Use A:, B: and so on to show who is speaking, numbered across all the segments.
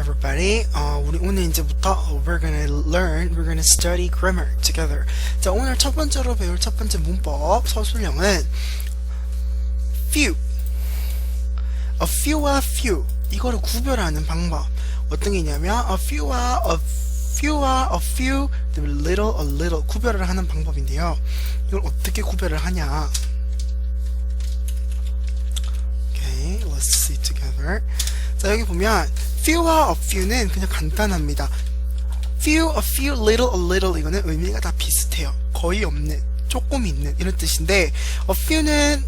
A: everybody. 어, 우리 오늘 이제부터 we're gonna learn, we're gonna study grammar together. 자, 오늘 첫 번째로 배울 첫 번째 문법 서술형은 few. a few와 few. 이거를 구별하는 방법. 어떤 게 있냐면 a few와 a few와 a few, 그다음에 little, a little 구별을 하는 방법인데요. 이걸 어떻게 구별을 하냐? Okay, let's see together. 자, 여기 보면 few와 a few는 그냥 간단합니다. few, a few, little, a little 이거는 의미가 다 비슷해요. 거의 없는, 조금 있는 이런 뜻인데 a few는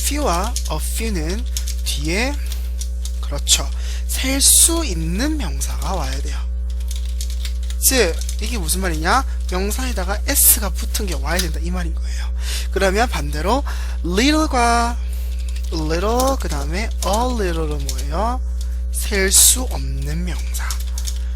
A: few와 a few는 뒤에 그렇죠. 셀 수 있는 명사가 와야 돼요. 즉 이게 무슨 말이냐? 명사에다가 s가 붙은 게 와야 된다 이 말인 거예요. 그러면 반대로 little과 little 그 다음에 a little은 뭐예요? 셀 수 없는 명사.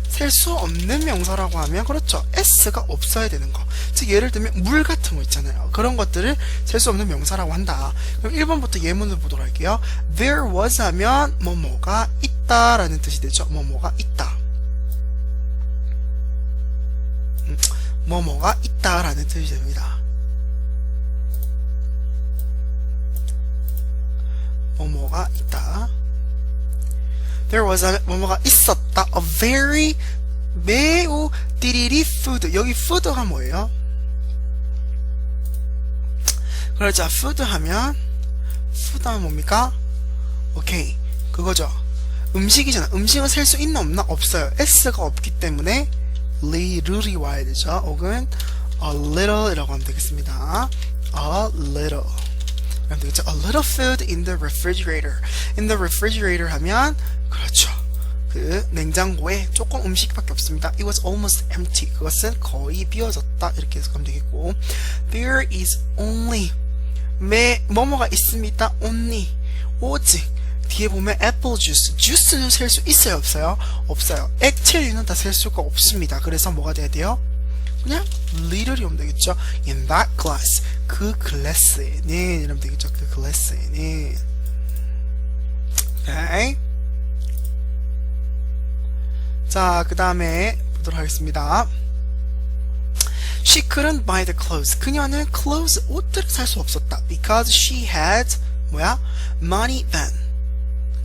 A: 셀 수 없는 명사라고 하면 그렇죠. s가 없어야 되는 거. 즉 예를 들면 물 같은 거 있잖아요. 그런 것들을 셀 수 없는 명사라고 한다. 그럼 1번부터 예문을 보도록 할게요. There was 하면 뭐뭐가 있다 라는 뜻이 되죠. 뭐뭐가 있다. 음, 뭐뭐가 있다 라는 뜻이 됩니다. 뭐뭐가 있다. There was a 뭐뭐가 있었다. A very 매우 띠리리 food. 여기 food가 뭐예요? 그렇죠. food 하면 food 하면 뭡니까? 오케이. 그거죠. 음식이잖아. 음식은 셀 수 있나 없나? 없어요. s가 없기 때문에 little이 와야 되죠. 혹은 a little이라고 하면 되겠습니다. a little. 그럼 되겠죠. A little food in the refrigerator. In the refrigerator 하면 그렇죠. 그 냉장고에 조금 음식밖에 없습니다. It was almost empty. 그것은 거의 비어졌다. 이렇게 해서 가면 되겠고 There is only 매 뭐뭐가 있습니다. only 오직 뒤에 보면 apple juice. 주스는 셀 수 있어요, 없어요? 없어요. 액체류는 다 셀 수가 없습니다. 그래서 뭐가 돼야 돼요? 그냥 little이 오면 되겠죠. In that glass. 그 글래스에는 이러면 되겠죠. 그 글래스에는. 오케이. 자, 그 다음에 보도록 하겠습니다. She couldn't buy the clothes. 그녀는 clothes, 옷들을 살 수 없었다. Because she had, 뭐야? money then.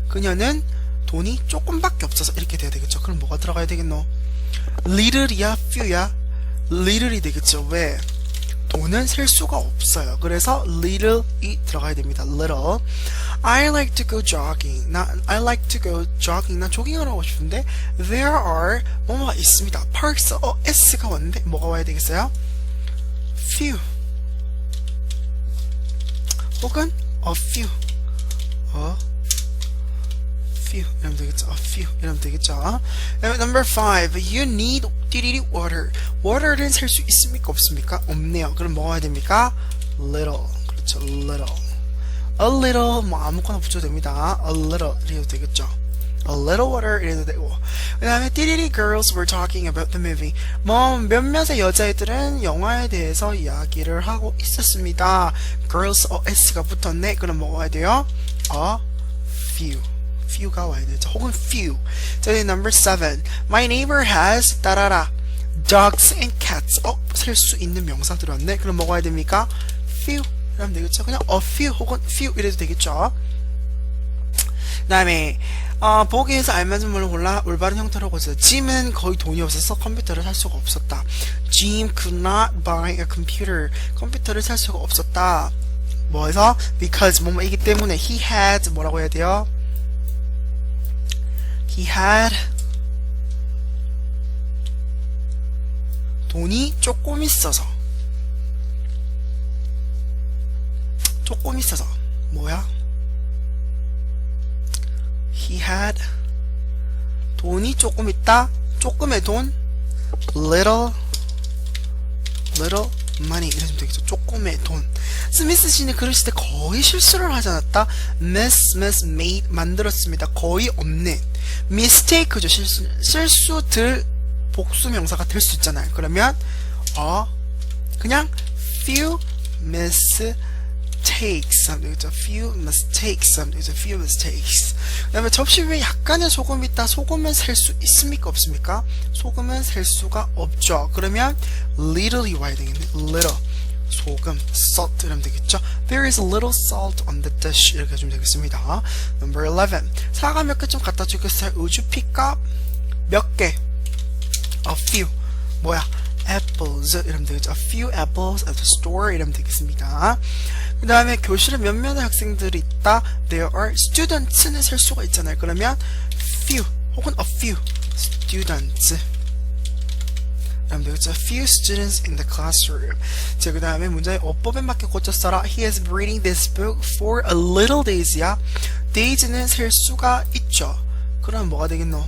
A: 그녀는 돈이 조금밖에 없어서 이렇게 돼야 되겠죠. 그럼 뭐가 들어가야 되겠노? little이야, few야? little이 되겠죠. 왜? 돈은 셀 수가 없어요. 그래서 little이 들어가야 됩니다. little. I like to go jogging. 나 I like to go jogging. 나 조깅을 하고 싶은데 there are 뭐뭐가 있습니다. parks. 어 s가 왔는데 뭐가 와야 되겠어요? few. 혹은 a few. 어 few 이러면 되겠죠. A few 이러면 되겠죠. Number five, you need 띠리리 water. water는 셀수 있습니까 없습니까? 없네요. 그럼 뭐가 됩니까? little. 그렇죠. little. a little 뭐 아무거나 붙여도 됩니다. a little 이래도 되겠죠. a little water 이래도 되고 그 다음에 띠리리 girls were talking about the movie 뭐 몇몇의 여자애들은 영화에 대해서 이야기를 하고 있었습니다. girls 어 s가 붙었네. 그럼 와야 돼요? a few few가 와야 되죠. 혹은 few. 자, 이제 number seven. My neighbor has 따라라 dogs and cats. 어, 셀 수 있는 명사 들었네. 그럼 뭐가 와야 됩니까? few. 이러면 되겠죠. 그냥 a few 혹은 few 이래도 되겠죠. 다음에 어, 보기에서 알맞은 말로 골라 올바른 형태로 고쳐. Jim은 거의 돈이 없어서 컴퓨터를 살 수가 없었다. Jim could not buy a computer. 컴퓨터를 살 수가 없었다. 뭐해서? Because 뭐뭐이기 때문에 he had 뭐라고 해야 돼요? He had 돈이 조금 있어서. 조금 있어서. 뭐야? He had 돈이 조금 있다. 조금의 돈? little little money 이러면 되겠죠. 조금의 돈. 스미스 씨는 쓸때 거의 실수를 하지 않았다. miss miss made 만들었습니다. 거의 없는 mistake죠. 실수 실수들 복수 명사가 될 수 있잖아요. 그러면 어 그냥 few miss mistakes 하면 되겠죠. few mistakes 하면 되겠죠. few mistakes. 그 다음에 접시 위에 약간의 소금이 있다. 소금은 셀 수 있습니까? 없습니까? 소금은 셀 수가 없죠. 그러면 little이 와야 되겠네. little. 소금, salt 이러면 되겠죠. There is little salt on the dish 이렇게 해주면 되겠습니다. Number 11. 사과 몇 개 좀 갖다 주겠어요? Pick up 몇 개? A few. 뭐야? apples 이러면 되겠죠. A few apples at the store 이러면 되겠습니다. 그 다음에 교실에 몇 명의 학생들이 있다. There are students는 셀 수가 있잖아요. 그러면 few 혹은 a few students 그럼 되겠죠. Few students in the classroom. 자, 그 다음에 문장의 어법에 맞게 고쳤어라. He is reading this book for a little days야. days는 셀 수가 있죠. 그럼 뭐가 되겠노?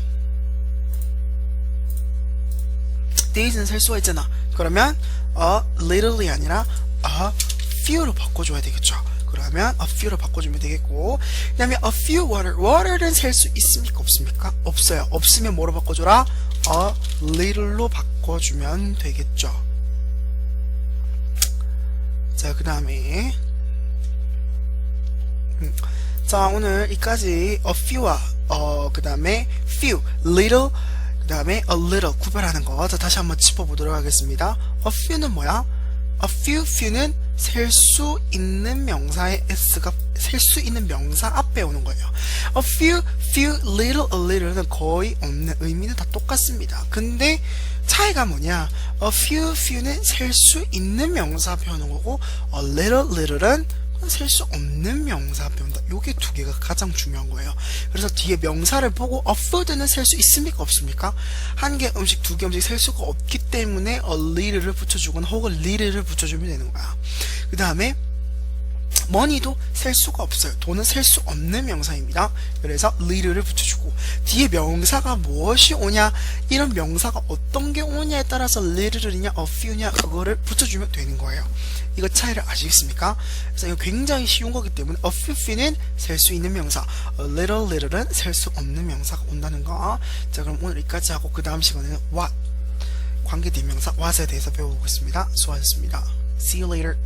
A: days는 셀 수가 있잖아. 그러면 a little이 아니라 a few로 바꿔줘야 되겠죠. 그러면 a few로 바꿔주면 되겠고 그 다음에 a few water water는 셀 수 있습니까? 없습니까? 없어요. 없으면 뭐로 바꿔줘라? a little로 바꿔주면 되겠죠. 자 그 다음에 음, 자 오늘 이까지 a few와 어, 그 다음에 few, little 그 다음에 a little 구별하는 거. 자, 다시 한번 짚어보도록 하겠습니다. a few는 뭐야? a few, few는 셀 수 있는 명사의 s가 셀 수 있는 명사 앞에 오는 거예요. a few, few, little, a little는 거의 없는 의미는 다 똑같습니다. 근데 차이가 뭐냐? a few, few는 셀 수 있는 명사 오는 거고 a little, little은 셀 수 없는 명사 온다. 요게 두 개가 가장 중요한 거예요. 그래서 뒤에 명사를 보고 a food는 셀 수 있습니까? 없습니까? 한 개 음식, 두 개 음식 셀 수가 없기 때문에 a little를 붙여주거나 혹은 little를 붙여주면 되는 거야. 그 다음에 money도 셀 수가 없어요. 돈은 셀 수 없는 명사입니다. 그래서 little를 붙여주고 뒤에 명사가 무엇이 오냐 이런 명사가 어떤 게 오냐에 따라서 little이냐 a few냐 그거를 붙여주면 되는 거예요. 이거 차이를 아시겠습니까? 그래서 이거 굉장히 쉬운 거기 때문에 a few few는 셀 수 있는 명사 a little little은 셀 수 없는 명사가 온다는 거. 자 그럼 오늘 여기까지 하고 그 다음 시간에는 what 관계 대명사 what에 대해서 배워보겠습니다. 수고하셨습니다. See you later.